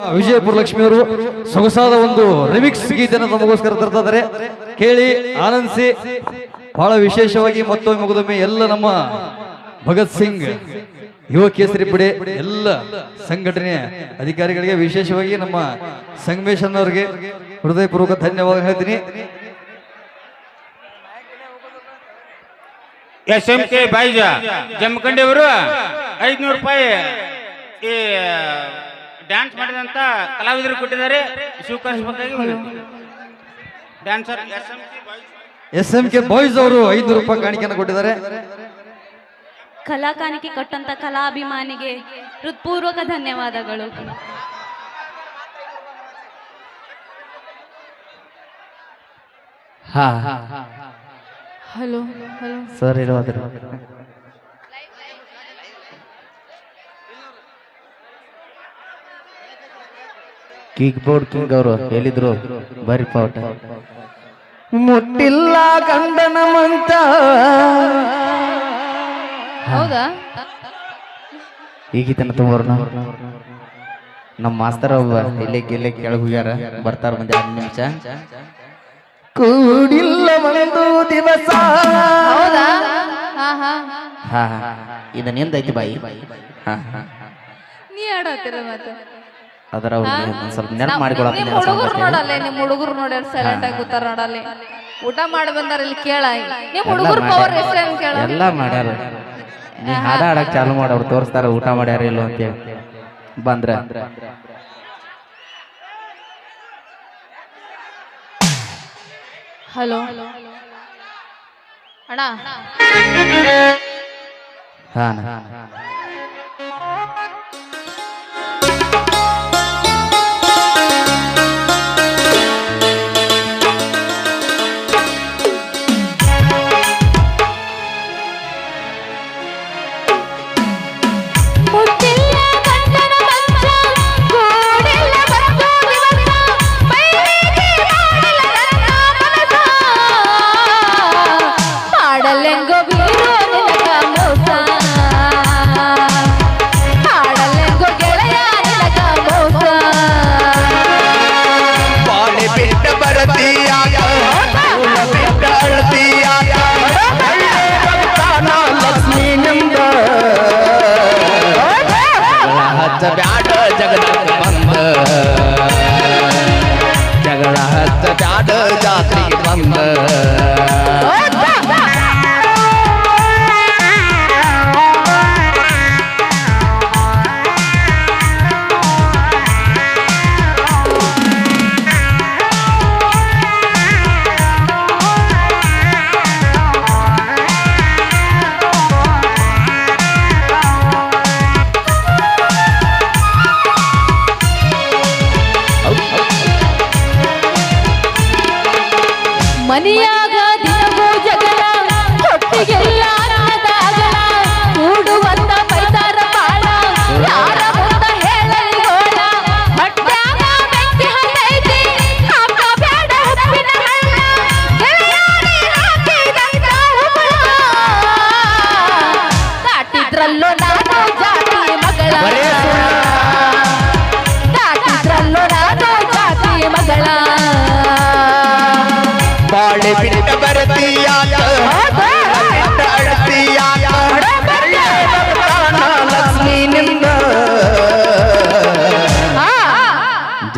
ವಿಜಯಪುರ ಲಕ್ಷ್ಮಿಯವರು ಸೊಗಸಾದ ಒಂದು ರಿಮಿಕ್ಸ್ ಗೀತೆಯನ್ನು ತಮಗೋಸ್ಕರ ತರ್ತಾ ಇದ್ದಾರೆ. ಕೇಳಿ, ಆನಂದಿಸಿ. ಬಹಳ ವಿಶೇಷವಾಗಿ ಮತ್ತೊಮ್ಮೆ ಮುಗಿದೊಮ್ಮೆ ಎಲ್ಲ ನಮ್ಮ ಭಗತ್ ಸಿಂಗ್, ಯುವ ಕೇಸರಿ ಪಡೆ ಎಲ್ಲ ಸಂಘಟನೆಯ ಅಧಿಕಾರಿಗಳಿಗೆ ವಿಶೇಷವಾಗಿ ನಮ್ಮ ಸಂಗಮೇಶನ್ ಅವರಿಗೆ ಹೃದಯಪೂರ್ವಕ ಧನ್ಯವಾದ ಹೇಳ್ತೀನಿ. S M K boys Jamkhandi ಅವರು ಐದ್ನೂರು ರೂಪಾಯಿ ಡ್ಯಾನ್ಸ್ ಮಾಡಿದಂತ ಕಲಾವಿದರು ಕೊಟ್ಟಿದ್ದಾರೆ. ಸ್ವೀಕರಿಸಬೇಕಾಗಿ dancer S M K boys S M K boys ಅವರು ಐನೂರು ರೂಪಾಯಿ ಕಾಣಿಕೆಯನ್ನು ಕೊಟ್ಟಿದ್ದಾರೆ. ಕಲಾ ಕಾಣಿಕೆ ಕೊಟ್ಟಂತ ಕಲಾಭಿಮಾನಿಗೆ ಹೃತ್ಪೂರ್ವಕ ಧನ್ಯವಾದಗಳು. ಹಾ. Hello hello. ಸರ್ ಇರೋದ್ರ ಕಿಕ್ ಬೋರ್ಡ್ ಕಿಂಗ್ ಅವರು ಹೇಳಿದ್ರು ಬರಿ ಪಾವಟ. ಮುಟ್ಟಿಲ್ಲ ಗಂಡನ ಮಂತ ಹೌದಾ? ಈಗಿತನ ತುಂಬ ನಮ್ಮ ಮಾಸ್ತರ್ ಒಬ್ಬ ಇಲ್ಲೇ ಗಿಲ್ಲೇ ಕೆಳಗೆ ಹೋಗ್ಯಾರ ಬರ್ತಾರ ಮುಂದೆ ಹತ್ತು ನಿಮಿಷ. ಕೂಡಿಲ್ಲ ಒಂದು ದಿವಸ. ಹೌದಾ? ಹಾ ಹಾ. ಬಾಯಿ? ಹಾ ಹಾ. ನೀ ಆಡತ್ತಿರ ಮತ್ತೆ ಅದರ ಸ್ವಲ್ಪ ನೆನಪು ಮಾಡಿಕೊಳಕ್ಕೆ ನಿಮ್ಮ ಹುಡುಗರು ನೋಡಲ್ಲ ನಿಮ್ ಹುಡುಗರು ನೋಡಿ ಸೈಲೆಂಟ್ ಆಗಿ ಕೂತಾರ ನೋಡಲ್ಲ. ಊಟ ಮಾಡಿ ಬಂದಾರ ಇಲ್ಲಿ ಕೇಳ ನಿಮ್ ಹುಡುಗರು ಪವರ್ ಎಷ್ಟೇ ಅಂತ ಕೇಳ ಎಲ್ಲ ಮಾಡ್ಯಾರ. ನೀ ಹಾಡ ಹಾಡಕ್ ಚಾಲು ಮಾಡೋರು ಅವ್ರು ತೋರಿಸ್ತಾರ ಊಟ ಮಾಡ್ಯಾರ ಇಲ್ಲ ಅಂತೇಳಿ ಬಂದ್ರ. ಹಲೋ. ಅಣ್ಣ. ಹಾ ಮನೆಯಾಗ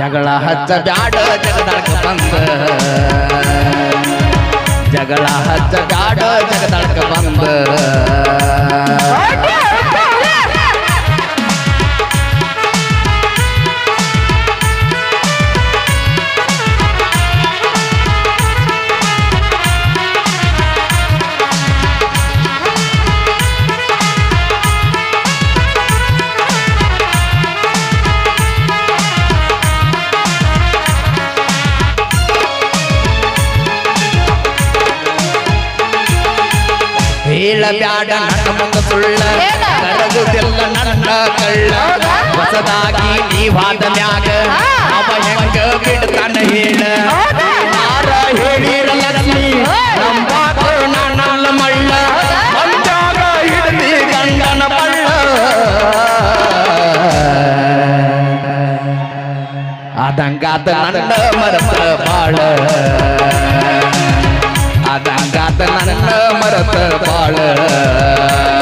ಜಗಳ ಹಚ್ಚ ಬ್ಯಾಡ ಬಂದ. ಜಗಳ ಹಚ್ಚ ಬ್ಯಾಡ ಬಂದ. ಸುಳ್ಳ ಕರಗುದಿಲ್ಲ ನನ್ನ ಕಳ್ಳ ಹೊಸದಾಗಿ ನೀವಾದ ಮ್ಯಾಗ ಅವ ಹೆಂಗ ಬಿಡ್ತಾನ ಹೇಳ ಯಾರ ಹೇಳಿರ ಲಕ್ಷ್ಮಿ ನಂಬಾಕ ನನ್ನ ಮಳ್ಳ ಮಂಜಾಗ ಹಿಡ್ದಿ ಗಂಡನ ಬಳ್ಳ ಅದಂಗಾತ ನನ್ನ ಮರತ ಬಾಳ ಅದಂಗಾತ ನನ್ನ ಮರತ ಬಾಳ ಮುಟ್ಟಿಲ್ಲ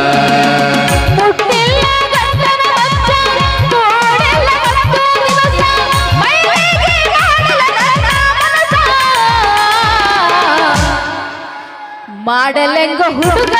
ಹುಡುಗ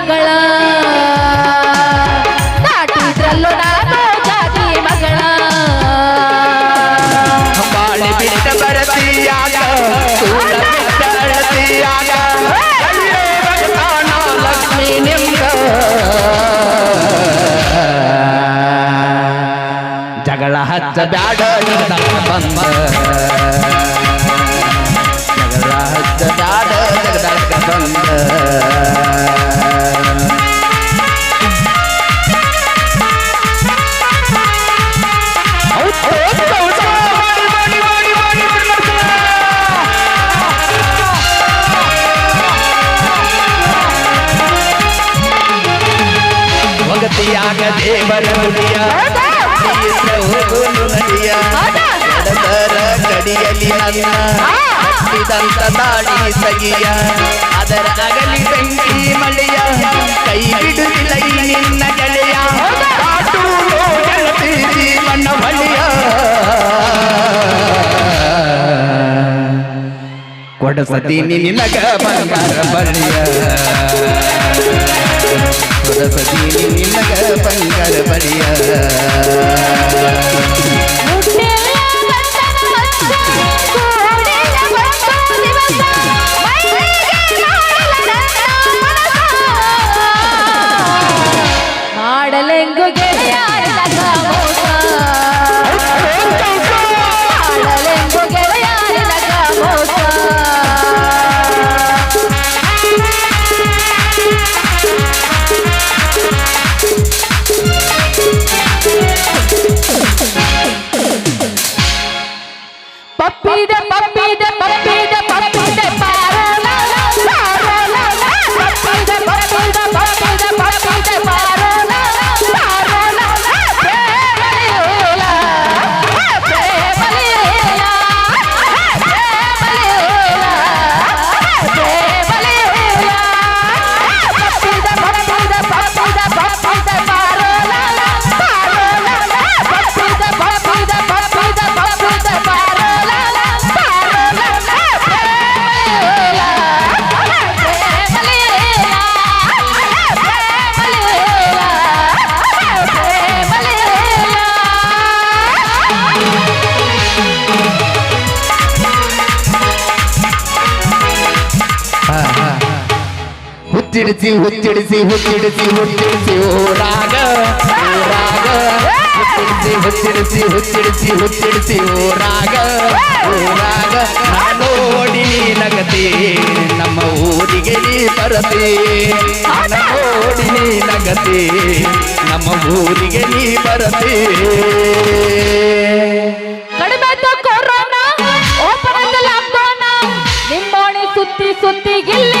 ಮಗಳ. ದಾಟಿದ್ರಲ್ಲೋ ನಾನು ಜಾತಿ ಮಗಳ. ಬಾಳಿ ಬಿಟ್ಟ ಬರತಿಯಾಗ ಲಕ್ಷ್ಮೀ ಜಗಳ ಹಚ್ಚ ಬ್ಯಾಡ ಬಂದ. ಜಗಳ ಹಚ್ಚ ಬ್ಯಾಡ ಜಗದಾಟ ಬಂದ ಭಗತಿಯಾಗ ದೇವರ ನುಡಿಯ ಕಡಿಯಲಿ ನನ್ನ ಹತ್ತಿದಂತ ದಾಳಿ ಸಗಿಯ. ಅದರ ಅಗಲಿ ಬೆಂಕಿ ಮಳೆಯ. ಕೈ ಈ ನಿನ್ನ ಗೆಳೆಯ. ಜೀವನ ಬಳಿಯ ಕೊಡಸತೀನಿ ನಿನಗ ಬಂಗಾರ ಬಳಿಯ. ಕೊಡಸತೀನಿ ನಿನಗ ಬಂಗಾರ ಬಳಿಯ. again. ಹುಚ್ಚಿಡಿಸಿ ಹುಚ್ಚಿಡಿಸಿ ಹುಚ್ಚಿಡಿಸಿ ಹುಚ್ಚಿಡಿಸಿ ಓರಾಗ ಓರಾಗ ಹುಚ್ಚಿಡಿಸಿ ಹುಚ್ಚಿಡಿಸಿ ಹುಚ್ಚಿಡಿಸಿ ಹುಚ್ಚಿಡಿಸಿ ಓರಾಗ ಓರಾಗ ನೋಡಿ ನಗತಿ ನಮ್ಮ ಊರಿಗೆ ನೀ ಬರತಿ. ನೋಡಿ ನಗತಿ ನಮ್ಮ ಊರಿಗೆ ನೀ ಬರತಿ. ಸುತ್ತಿ ಸುತ್ತಿ ಗಿಲ್ಲ